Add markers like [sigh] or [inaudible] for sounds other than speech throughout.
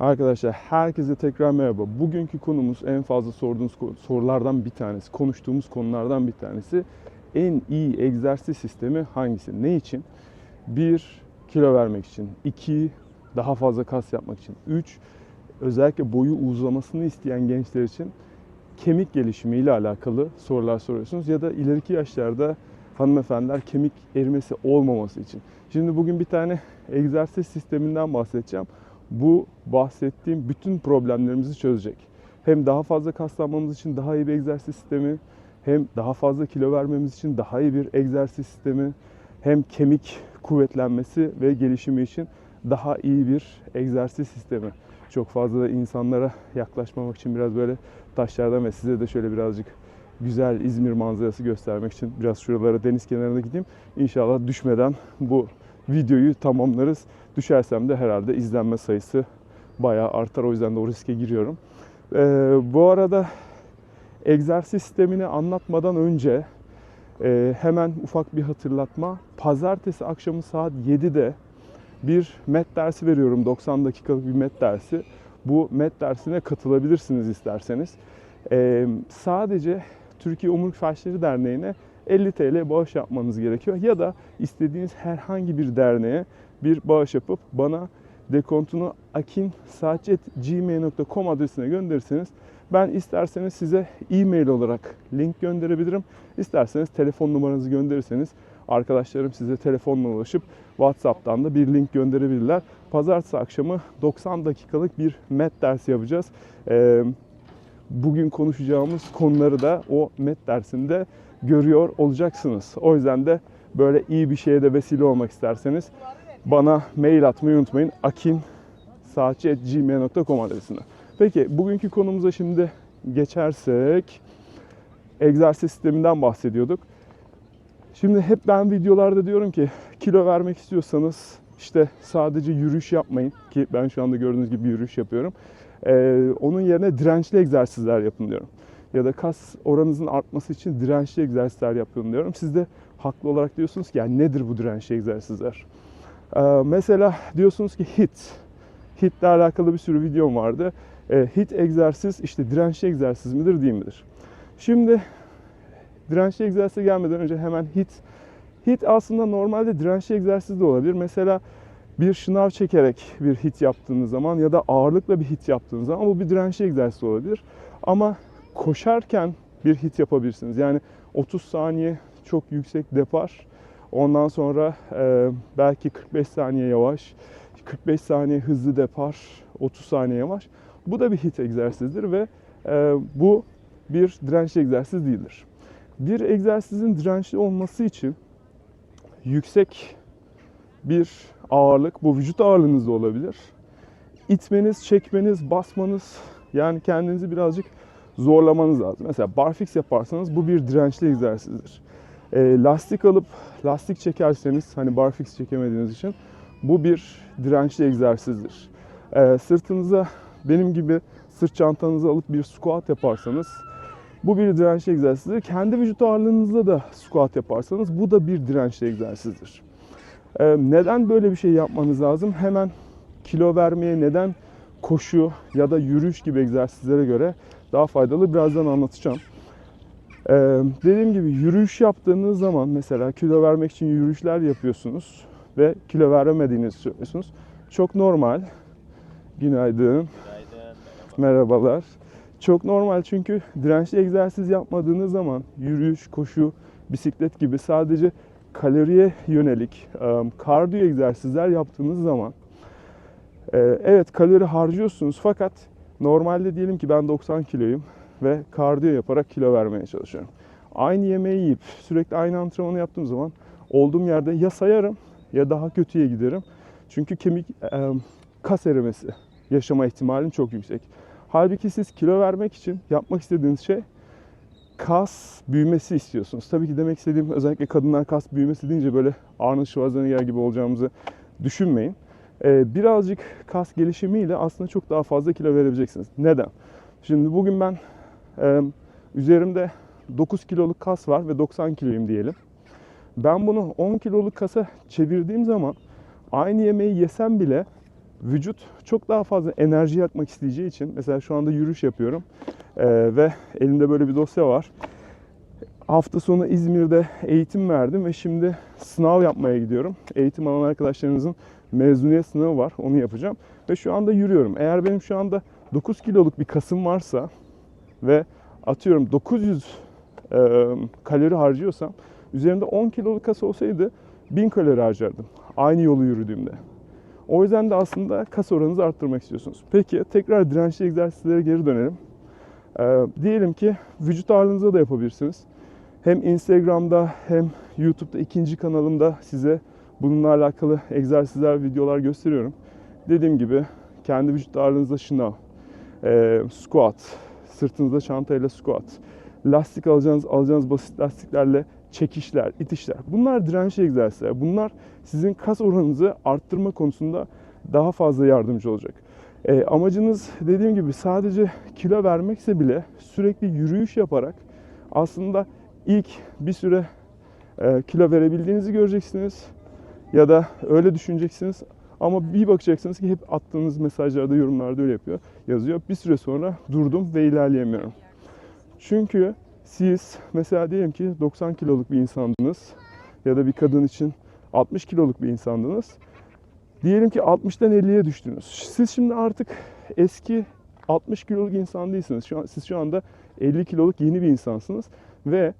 Arkadaşlar herkese tekrar merhaba. Bugünkü konumuz en fazla sorduğunuz sorulardan bir tanesi, konuştuğumuz konulardan bir tanesi. En iyi egzersiz sistemi hangisi? Ne için? 1. Kilo vermek için. 2. Daha fazla kas yapmak için. 3. Özellikle boyu uzamasını isteyen gençler için kemik gelişimiyle alakalı sorular soruyorsunuz. Ya da ileriki yaşlarda hanımefendiler kemik erimesi olmaması için. Şimdi bugün bir tane egzersiz sisteminden bahsedeceğim bu bahsettiğim bütün problemlerimizi çözecek. Hem daha fazla kaslanmamız için daha iyi bir egzersiz sistemi, hem daha fazla kilo vermemiz için daha iyi bir egzersiz sistemi, hem kemik kuvvetlenmesi ve gelişimi için daha iyi bir egzersiz sistemi. Çok fazla da insanlara yaklaşmamak için biraz böyle taşlardan ve size de şöyle birazcık güzel İzmir manzarası göstermek için biraz şuralara deniz kenarına gideyim. İnşallah düşmeden bu videoyu tamamlarız. Düşersem de herhalde izlenme sayısı bayağı artar. O yüzden de o riske giriyorum. Ee, bu arada egzersiz sistemini anlatmadan önce e, hemen ufak bir hatırlatma. Pazartesi akşamı saat 7'de bir MET dersi veriyorum. 90 dakikalık bir MET dersi. Bu MET dersine katılabilirsiniz isterseniz. Ee, sadece Türkiye Omuruk Felçleri Derneği'ne 50 TL bağış yapmanız gerekiyor. Ya da istediğiniz herhangi bir derneğe bir bağış yapıp bana dekontunu akinsaatçi.gmail.com adresine gönderirseniz ben isterseniz size e-mail olarak link gönderebilirim. İsterseniz telefon numaranızı gönderirseniz arkadaşlarım size telefonla ulaşıp WhatsApp'tan da bir link gönderebilirler. Pazartesi akşamı 90 dakikalık bir MET dersi yapacağız. Ee, bugün konuşacağımız konuları da o MET dersinde görüyor olacaksınız. O yüzden de böyle iyi bir şeye de vesile olmak isterseniz bana mail atmayı unutmayın. akinsaatçi.gmail.com adresine. Peki bugünkü konumuza şimdi geçersek egzersiz sisteminden bahsediyorduk. Şimdi hep ben videolarda diyorum ki kilo vermek istiyorsanız işte sadece yürüyüş yapmayın ki ben şu anda gördüğünüz gibi yürüyüş yapıyorum. Ee, onun yerine dirençli egzersizler yapın diyorum. Ya da kas oranınızın artması için dirençli egzersizler yapın diyorum. Siz de haklı olarak diyorsunuz ki yani nedir bu dirençli egzersizler? Ee, mesela diyorsunuz ki HIT. HIT ile alakalı bir sürü videom vardı. Ee, HIT egzersiz işte dirençli egzersiz midir değil midir? Şimdi dirençli egzersize gelmeden önce hemen HIT. HIT aslında normalde dirençli egzersiz de olabilir. Mesela bir şınav çekerek bir hit yaptığınız zaman ya da ağırlıkla bir hit yaptığınız zaman bu bir dirençli egzersiz olabilir. Ama koşarken bir hit yapabilirsiniz. Yani 30 saniye çok yüksek depar. Ondan sonra e, belki 45 saniye yavaş, 45 saniye hızlı depar, 30 saniye yavaş. Bu da bir hit egzersizdir ve e, bu bir dirençli egzersiz değildir. Bir egzersizin dirençli olması için yüksek bir ağırlık, bu vücut ağırlığınız da olabilir. İtmeniz, çekmeniz, basmanız yani kendinizi birazcık zorlamanız lazım. Mesela barfix yaparsanız bu bir dirençli egzersizdir. E, lastik alıp lastik çekerseniz hani barfix çekemediğiniz için bu bir dirençli egzersizdir. E, sırtınıza benim gibi sırt çantanızı alıp bir squat yaparsanız bu bir dirençli egzersizdir. Kendi vücut ağırlığınızla da squat yaparsanız bu da bir dirençli egzersizdir. Ee, neden böyle bir şey yapmanız lazım? Hemen kilo vermeye neden koşu ya da yürüyüş gibi egzersizlere göre daha faydalı birazdan anlatacağım. Ee, dediğim gibi yürüyüş yaptığınız zaman mesela kilo vermek için yürüyüşler yapıyorsunuz ve kilo veremediğinizi söylüyorsunuz. Çok normal. Günaydın. Günaydın. Merhabalar. Çok normal çünkü dirençli egzersiz yapmadığınız zaman yürüyüş, koşu, bisiklet gibi sadece kaloriye yönelik e, kardiyo egzersizler yaptığınız zaman e, evet kalori harcıyorsunuz fakat normalde diyelim ki ben 90 kiloyum ve kardiyo yaparak kilo vermeye çalışıyorum. Aynı yemeği yiyip sürekli aynı antrenmanı yaptığım zaman olduğum yerde ya sayarım ya daha kötüye giderim. Çünkü kemik e, kas erimesi yaşama ihtimalim çok yüksek. Halbuki siz kilo vermek için yapmak istediğiniz şey kas büyümesi istiyorsunuz. Tabii ki demek istediğim özellikle kadınlar kas büyümesi deyince böyle Arnold Schwarzenegger gibi olacağımızı düşünmeyin. Ee, birazcık kas gelişimiyle aslında çok daha fazla kilo verebileceksiniz. Neden? Şimdi bugün ben e, üzerimde 9 kiloluk kas var ve 90 kiloyum diyelim. Ben bunu 10 kiloluk kasa çevirdiğim zaman aynı yemeği yesem bile vücut çok daha fazla enerji yakmak isteyeceği için mesela şu anda yürüyüş yapıyorum Ee, ve elimde böyle bir dosya var. Hafta sonu İzmir'de eğitim verdim ve şimdi sınav yapmaya gidiyorum. Eğitim alan arkadaşlarınızın mezuniyet sınavı var. Onu yapacağım. Ve şu anda yürüyorum. Eğer benim şu anda 9 kiloluk bir kasım varsa ve atıyorum 900 e, kalori harcıyorsam üzerimde 10 kiloluk kas olsaydı 1000 kalori harcardım. Aynı yolu yürüdüğümde. O yüzden de aslında kas oranınızı arttırmak istiyorsunuz. Peki tekrar dirençli egzersizlere geri dönelim. Ee, diyelim ki vücut ağırlığınıza da yapabilirsiniz. Hem Instagram'da hem YouTube'da ikinci kanalımda size bununla alakalı egzersizler, videolar gösteriyorum. Dediğim gibi kendi vücut ağırlığınızda şınav, e, squat, sırtınızda çantayla squat, lastik alacağınız, alacağınız basit lastiklerle çekişler, itişler. Bunlar dirençli egzersizler. Bunlar sizin kas oranınızı arttırma konusunda daha fazla yardımcı olacak. E, amacınız dediğim gibi sadece kilo vermekse bile sürekli yürüyüş yaparak aslında ilk bir süre e, kilo verebildiğinizi göreceksiniz ya da öyle düşüneceksiniz ama bir bakacaksınız ki hep attığınız mesajlarda, yorumlarda öyle yapıyor, yazıyor. Bir süre sonra durdum ve ilerleyemiyorum. Çünkü siz mesela diyelim ki 90 kiloluk bir insandınız ya da bir kadın için 60 kiloluk bir insandınız. Diyelim ki 60'tan 50'ye düştünüz. Siz şimdi artık eski 60 kiloluk insan değilsiniz. Şu an, siz şu anda 50 kiloluk yeni bir insansınız ve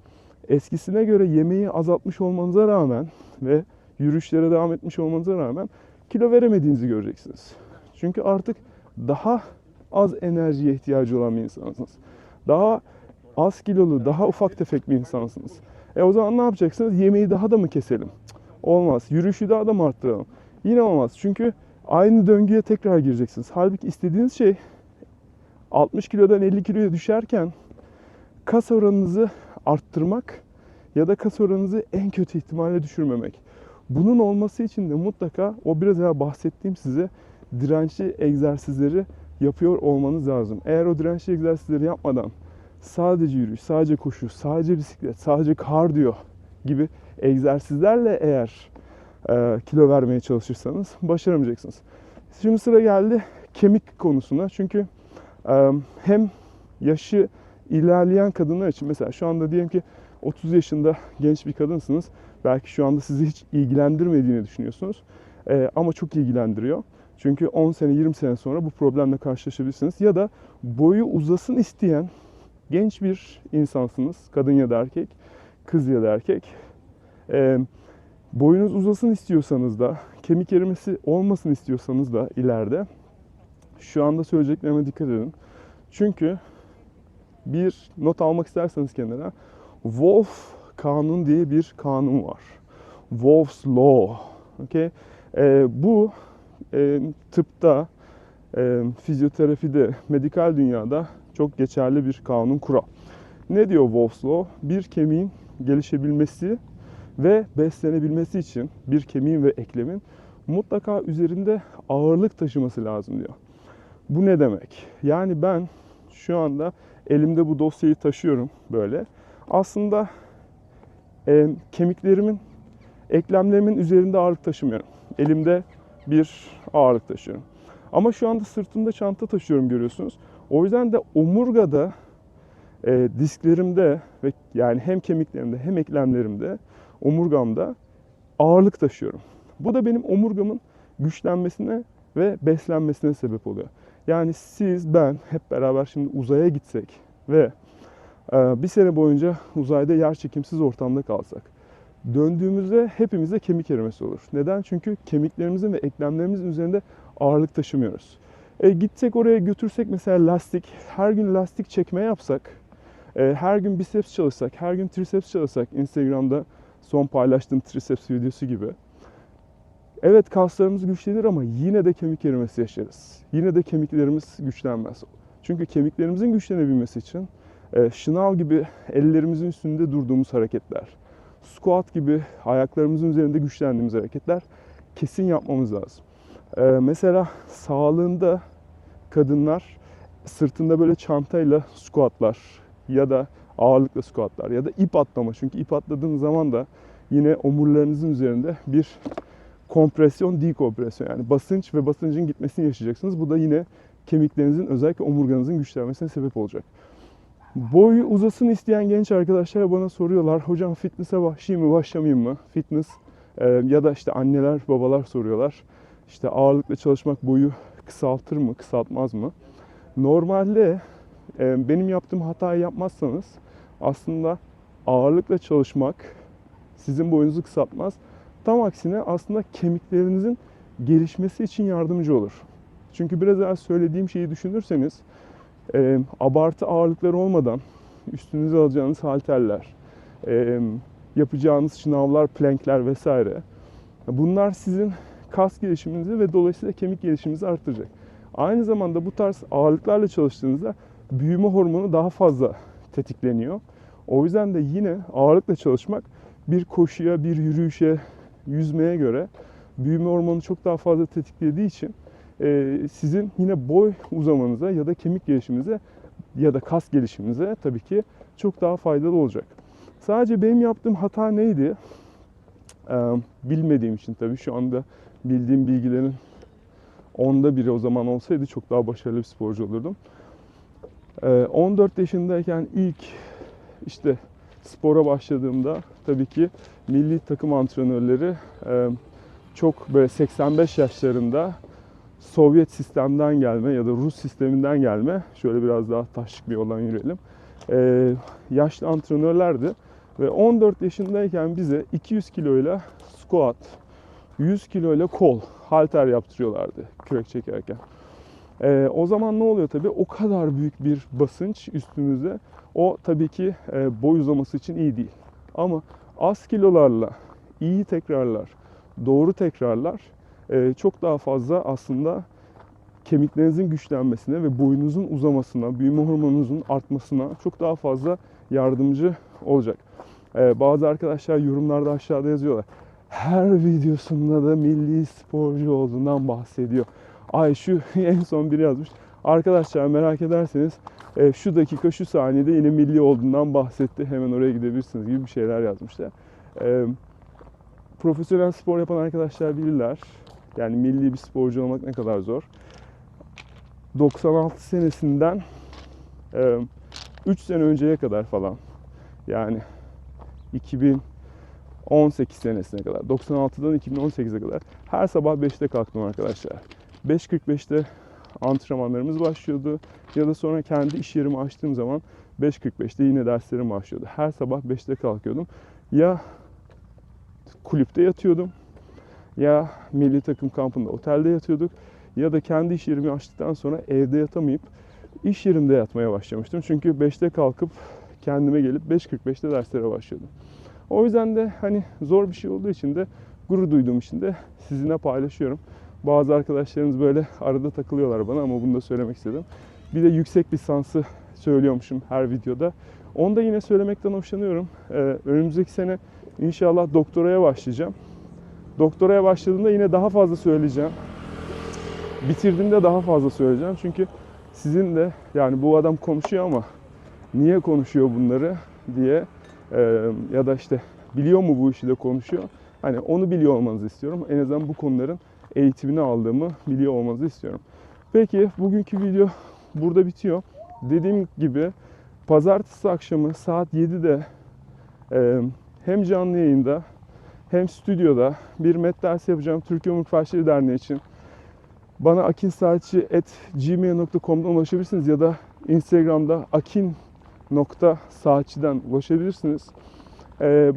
eskisine göre yemeği azaltmış olmanıza rağmen ve yürüyüşlere devam etmiş olmanıza rağmen kilo veremediğinizi göreceksiniz. Çünkü artık daha az enerjiye ihtiyacı olan bir insansınız. Daha az kilolu, daha ufak tefek bir insansınız. E o zaman ne yapacaksınız? Yemeği daha da mı keselim? Olmaz. Yürüyüşü daha da mı arttıralım? Yine olmaz. Çünkü aynı döngüye tekrar gireceksiniz. Halbuki istediğiniz şey 60 kilodan 50 kiloya düşerken kas oranınızı arttırmak ya da kas oranınızı en kötü ihtimalle düşürmemek. Bunun olması için de mutlaka o biraz evvel bahsettiğim size dirençli egzersizleri yapıyor olmanız lazım. Eğer o dirençli egzersizleri yapmadan sadece yürüyüş, sadece koşu, sadece bisiklet, sadece kardiyo gibi egzersizlerle eğer e, kilo vermeye çalışırsanız başaramayacaksınız. Şimdi sıra geldi kemik konusuna. Çünkü e, hem yaşı ilerleyen kadınlar için mesela şu anda diyelim ki 30 yaşında genç bir kadınsınız. Belki şu anda sizi hiç ilgilendirmediğini düşünüyorsunuz. E, ama çok ilgilendiriyor. Çünkü 10 sene 20 sene sonra bu problemle karşılaşabilirsiniz. Ya da boyu uzasın isteyen genç bir insansınız. Kadın ya da erkek, kız ya da erkek. E, boyunuz uzasın istiyorsanız da, kemik erimesi olmasın istiyorsanız da ileride şu anda söyleyeceklerime dikkat edin. Çünkü bir not almak isterseniz kenara Wolf kanun diye bir kanun var. Wolf's Law. Okay? Ee, bu e, tıpta, e, fizyoterapide, medikal dünyada çok geçerli bir kanun kural. Ne diyor Wolf's Law? Bir kemiğin gelişebilmesi ve beslenebilmesi için bir kemiğin ve eklemin mutlaka üzerinde ağırlık taşıması lazım diyor. Bu ne demek? Yani ben şu anda elimde bu dosyayı taşıyorum böyle. Aslında e, kemiklerimin, eklemlerimin üzerinde ağırlık taşımıyorum. Elimde bir ağırlık taşıyorum. Ama şu anda sırtımda çanta taşıyorum görüyorsunuz. O yüzden de omurgada, e, disklerimde ve yani hem kemiklerimde hem eklemlerimde, omurgamda ağırlık taşıyorum. Bu da benim omurgamın güçlenmesine ve beslenmesine sebep oluyor. Yani siz, ben hep beraber şimdi uzaya gitsek ve bir sene boyunca uzayda yer çekimsiz ortamda kalsak. Döndüğümüzde hepimizde kemik erimesi olur. Neden? Çünkü kemiklerimizin ve eklemlerimizin üzerinde ağırlık taşımıyoruz. E, gitsek oraya götürsek mesela lastik, her gün lastik çekme yapsak, e, her gün biceps çalışsak, her gün triceps çalışsak Instagram'da son paylaştığım triceps videosu gibi. Evet kaslarımız güçlenir ama yine de kemik erimesi yaşarız. Yine de kemiklerimiz güçlenmez. Çünkü kemiklerimizin güçlenebilmesi için şınav gibi ellerimizin üstünde durduğumuz hareketler, squat gibi ayaklarımızın üzerinde güçlendiğimiz hareketler kesin yapmamız lazım. E, mesela sağlığında kadınlar sırtında böyle çantayla squatlar ya da ağırlıkla squatlar ya da ip atlama. Çünkü ip atladığınız zaman da yine omurlarınızın üzerinde bir kompresyon, dekompresyon yani basınç ve basıncın gitmesini yaşayacaksınız. Bu da yine kemiklerinizin özellikle omurganızın güçlenmesine sebep olacak. Boyu uzasın isteyen genç arkadaşlar bana soruyorlar. Hocam fitness'e başlayayım mı, başlamayayım mı? Fitness e, ya da işte anneler, babalar soruyorlar. İşte ağırlıkla çalışmak boyu kısaltır mı, kısaltmaz mı? Normalde e, benim yaptığım hatayı yapmazsanız aslında ağırlıkla çalışmak sizin boyunuzu kısaltmaz. Tam aksine aslında kemiklerinizin gelişmesi için yardımcı olur. Çünkü biraz evvel söylediğim şeyi düşünürseniz e, abartı ağırlıklar olmadan üstünüze alacağınız halterler, e, yapacağınız şınavlar, plankler vesaire bunlar sizin kas gelişiminizi ve dolayısıyla kemik gelişiminizi arttıracak. Aynı zamanda bu tarz ağırlıklarla çalıştığınızda büyüme hormonu daha fazla tetikleniyor. O yüzden de yine ağırlıkla çalışmak bir koşuya, bir yürüyüşe, yüzmeye göre büyüme hormonu çok daha fazla tetiklediği için sizin yine boy uzamanıza ya da kemik gelişiminize ya da kas gelişiminize tabii ki çok daha faydalı olacak. Sadece benim yaptığım hata neydi? Ee, bilmediğim için tabii şu anda bildiğim bilgilerin onda biri o zaman olsaydı çok daha başarılı bir sporcu olurdum. Ee, 14 yaşındayken ilk işte spora başladığımda tabii ki milli takım antrenörleri e, çok böyle 85 yaşlarında Sovyet sistemden gelme ya da Rus sisteminden gelme şöyle biraz daha taşlık bir yoldan yürüyelim. E, yaşlı antrenörlerdi ve 14 yaşındayken bize 200 kiloyla squat, 100 kiloyla kol, halter yaptırıyorlardı kürek çekerken. E, o zaman ne oluyor tabii? O kadar büyük bir basınç üstünüze. O tabii ki e, boy uzaması için iyi değil. Ama az kilolarla iyi tekrarlar, doğru tekrarlar çok daha fazla aslında kemiklerinizin güçlenmesine ve boyunuzun uzamasına, büyüme hormonunuzun artmasına çok daha fazla yardımcı olacak. E, bazı arkadaşlar yorumlarda aşağıda yazıyorlar. Her videosunda da milli sporcu olduğundan bahsediyor. Ay şu [laughs] en son biri yazmış. Arkadaşlar merak ederseniz e, şu dakika şu saniyede yine milli olduğundan bahsetti. Hemen oraya gidebilirsiniz gibi bir şeyler yazmışlar. E, profesyonel spor yapan arkadaşlar bilirler. Yani milli bir sporcu olmak ne kadar zor. 96 senesinden 3 sene önceye kadar falan yani 2018 senesine kadar 96'dan 2018'e kadar her sabah 5'te kalktım arkadaşlar. 5.45'te antrenmanlarımız başlıyordu ya da sonra kendi iş yerimi açtığım zaman 5.45'te yine derslerim başlıyordu. Her sabah 5'te kalkıyordum. Ya kulüpte yatıyordum ya milli takım kampında otelde yatıyorduk ya da kendi iş yerimi açtıktan sonra evde yatamayıp iş yerimde yatmaya başlamıştım. Çünkü 5'te kalkıp kendime gelip 5.45'te derslere başlıyordum. O yüzden de hani zor bir şey olduğu için de gurur duyduğum için de sizinle paylaşıyorum. Bazı arkadaşlarımız böyle arada takılıyorlar bana ama bunu da söylemek istedim. Bir de yüksek lisansı söylüyormuşum her videoda. Onu da yine söylemekten hoşlanıyorum. Ee, önümüzdeki sene inşallah doktoraya başlayacağım. Doktoraya başladığımda yine daha fazla söyleyeceğim. Bitirdiğimde daha fazla söyleyeceğim. Çünkü sizin de yani bu adam konuşuyor ama niye konuşuyor bunları diye e, ya da işte biliyor mu bu işi de konuşuyor. Hani onu biliyor olmanızı istiyorum. En azından bu konuların eğitimini aldığımı biliyor olmanızı istiyorum. Peki bugünkü video burada bitiyor. Dediğim gibi pazartesi akşamı saat 7'de e, hem canlı yayında hem stüdyoda bir met dersi yapacağım Türkiye Umut Faşları Derneği için. Bana akinsaatçi.gmail.com'dan ulaşabilirsiniz ya da Instagram'da akin.saatçiden ulaşabilirsiniz. Ee,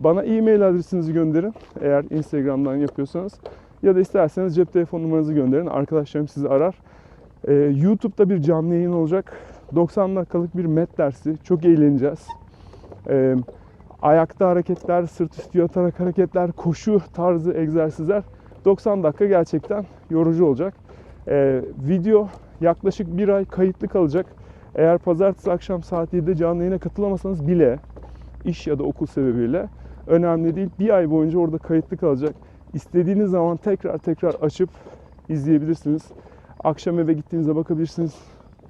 bana e-mail adresinizi gönderin eğer Instagram'dan yapıyorsanız. Ya da isterseniz cep telefon numaranızı gönderin. Arkadaşlarım sizi arar. Ee, YouTube'da bir canlı yayın olacak. 90 dakikalık bir met dersi. Çok eğleneceğiz. Ee, ayakta hareketler, sırt üstü yatarak hareketler, koşu tarzı egzersizler 90 dakika gerçekten yorucu olacak. Ee, video yaklaşık bir ay kayıtlı kalacak. Eğer pazartesi akşam saat 7'de canlı yayına katılamasanız bile iş ya da okul sebebiyle önemli değil. Bir ay boyunca orada kayıtlı kalacak. İstediğiniz zaman tekrar tekrar açıp izleyebilirsiniz. Akşam eve gittiğinizde bakabilirsiniz.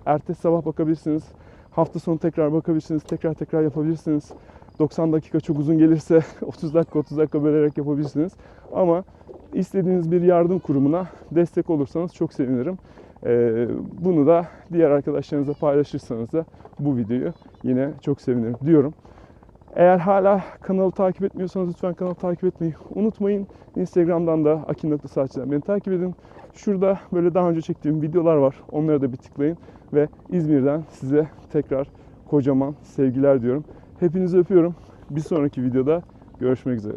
Ertesi sabah bakabilirsiniz. Hafta sonu tekrar bakabilirsiniz. Tekrar tekrar yapabilirsiniz. 90 dakika çok uzun gelirse [laughs] 30 dakika 30 dakika bölerek yapabilirsiniz. Ama istediğiniz bir yardım kurumuna destek olursanız çok sevinirim. Ee, bunu da diğer arkadaşlarınızla paylaşırsanız da bu videoyu yine çok sevinirim diyorum. Eğer hala kanalı takip etmiyorsanız lütfen kanalı takip etmeyi unutmayın. Instagram'dan da akin.saatçıdan beni takip edin. Şurada böyle daha önce çektiğim videolar var. Onlara da bir tıklayın. Ve İzmir'den size tekrar kocaman sevgiler diyorum. Hepinizi öpüyorum. Bir sonraki videoda görüşmek üzere.